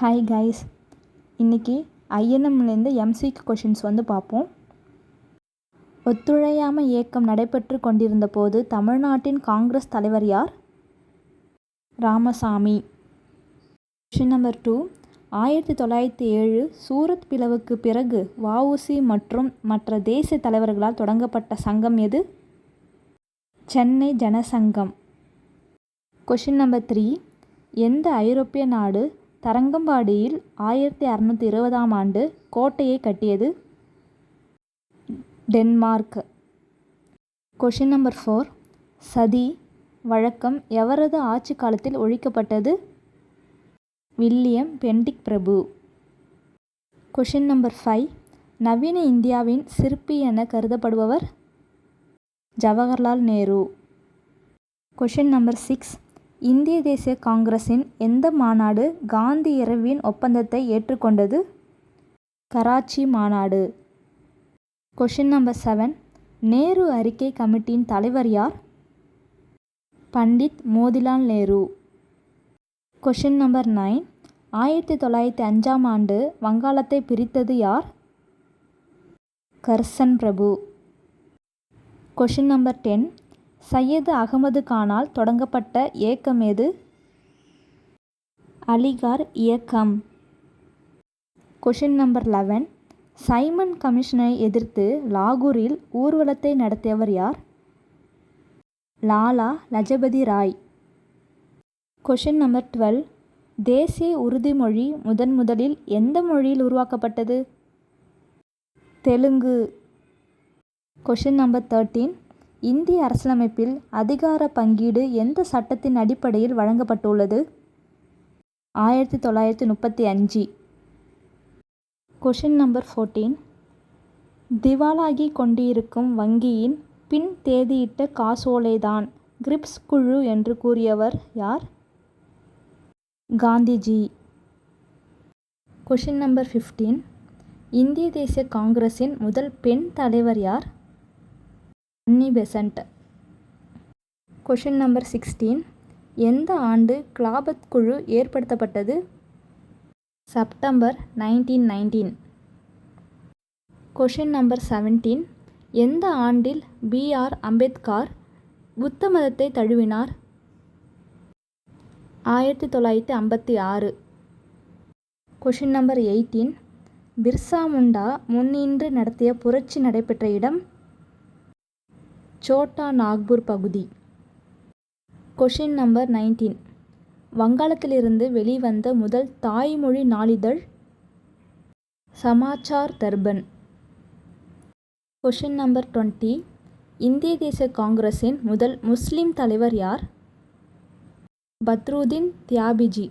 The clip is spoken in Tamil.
ஹாய் கைஸ் இன்றைக்கி ஐஎன்எம்லேருந்து எம்சிக்கு கொஷின்ஸ் வந்து பார்ப்போம். ஒத்துழையாமை இயக்கம் நடைபெற்று கொண்டிருந்த போது தமிழ்நாட்டின் காங்கிரஸ் தலைவர் யார்? ராமசாமி. கொஷின் நம்பர் டூ ஆயிரத்தி தொள்ளாயிரத்தி ஏழு சூரத் பிளவுக்கு பிறகு வஉசி மற்றும் மற்ற தேசிய தலைவர்களால் தொடங்கப்பட்ட சங்கம் எது? Chennai Janasangam. Question number three எந்த ஐரோப்பிய நாடு தரங்கம்பாடியில் ஆயிரத்தி அறநூற்றி இருபதாம் ஆண்டு கோட்டையை கட்டியது டென்மார்க். கொஷின் நம்பர் ஃபோர் சதி வழக்கம் எவரது ஆட்சி காலத்தில் ஒழிக்கப்பட்டது? வில்லியம் பெண்டிக் பிரபு. கொஷின் நம்பர் ஃபைவ் நவீன இந்தியாவின் சிற்பி என கருதப்படுபவர் Jawaharlal Nehru. Question number six இந்திய தேசிய காங்கிரஸின் எந்த மாநாடு காந்தி இரவின் ஒப்பந்தத்தை ஏற்றுக்கொண்டது? கராச்சி மாநாடு. கொஷின் நம்பர் செவன் நேரு அறிக்கை கமிட்டியின் தலைவர் யார்? Pandit Motilal Nehru. Question number nine ஆயிரத்தி தொள்ளாயிரத்தி அஞ்சாம் ஆண்டு வங்காளத்தை பிரித்தது யார்? கர்சன் பிரபு. Question number ten Syed Ahmed கானால் தொடங்கப்பட்ட இயக்கம் எது? அலிகார் இயக்கம். கொஷின் நம்பர் லெவன் சைமன் கமிஷனை எதிர்த்து லாகூரில் ஊர்வலத்தை நடத்தியவர் யார்? Lala Lajpat Rai. Question number twelve தேசிய உறுதிமொழி முதன் முதலில் எந்த மொழியில் உருவாக்கப்பட்டது? தெலுங்கு. கொஷின் நம்பர் தேர்ட்டீன் இந்திய அரசியலமைப்பில் அதிகார பங்கீடு எந்த சட்டத்தின் அடிப்படையில் வழங்கப்பட்டுள்ளது? ஆயிரத்தி தொள்ளாயிரத்தி முப்பத்தி அஞ்சு. கொஷின் நம்பர் ஃபோர்டீன் திவாலாகி கொண்டிருக்கும் வங்கியின் பின் தேதியிட்ட காசோலைதான் கிரிப்ஸ் குழு என்று கூறியவர் யார்? காந்திஜி. கொஷின் நம்பர் ஃபிஃப்டீன் இந்திய தேசிய காங்கிரஸின் முதல் பெண் தலைவர் யார்? Annie Besant. Question number sixteen எந்த ஆண்டு கிளாபத் குழு ஏற்படுத்தப்பட்டது? September nineteen nineteen question number seventeen எந்த ஆண்டில் பிஆர் அம்பேத்கர் புத்த மதத்தை தழுவினார்? ஆயிரத்தி தொள்ளாயிரத்தி ஐம்பத்தி ஆறு. Question number eighteen Birsa Munda முன்னின்று நடத்திய புரட்சி நடைபெற்ற இடம்? சோட்டா நாக்பூர் பகுதி. கொஷின் நம்பர் நைன்டீன் வங்காளத்திலிருந்து வெளிவந்த முதல் தாய்மொழி நாளிதழ் Samachar Darpan. Question number twenty இந்திய தேசிய காங்கிரஸின் முதல் முஸ்லிம் தலைவர் யார்? பத்ருதீன் தியாபிஜி.